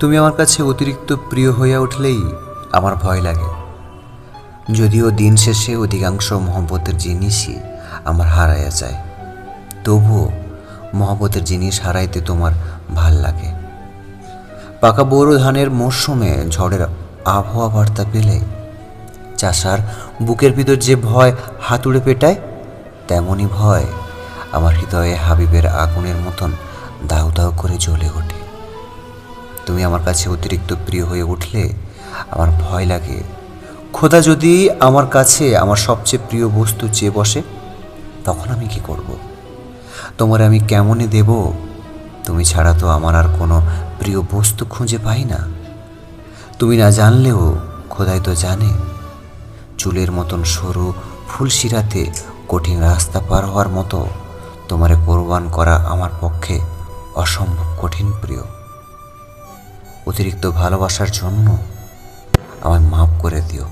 তুমি আমার কাছে অতিরিক্ত প্রিয় হইয়া উঠলেই আমার ভয় লাগে। যদিও দিন শেষে অধিকাংশ মহব্বতের জিনিসই আমার হারাইয়া যায়। তবুও মহব্বতের জিনিস হারাইতে তোমার ভালো লাগে। পাকা বোরো ধানের মরশুমে ঝড়ের আবহাওয়া বার্তা পেলে চাষার বুকের ভিতর যে ভয় হাতুড়ে পেটায় তেমনই ভয় আমার হৃদয়ে হাবিবের আগুনের মতন দাউ দাউ করে জ্বলে ওঠে। তুমি আমার কাছে অতিরিক্ত প্রিয় হয়ে উঠলে আমার ভয় লাগে। খোদা যদি আমার কাছে আমার সবচেয়ে প্রিয় বস্তু চেয়ে বসে, তখন আমি কি করব? তোমার আমি কেমনে দেব? তুমি ছাড়া তো আমার আর কোনো প্রিয় বস্তু খুঁজে পাই না। তুমি না জানলেও খোদাই তো জানে, চুলের মতন সরু ফুলশিরাতে কঠিন রাস্তা পার হওয়ার মতো তোমারে কোরবান করা আমার পক্ষে অসম্ভব কঠিন প্রিয়। অতিরিক্ত ভালোবাসার জন্য আমায় মাফ করে দিও।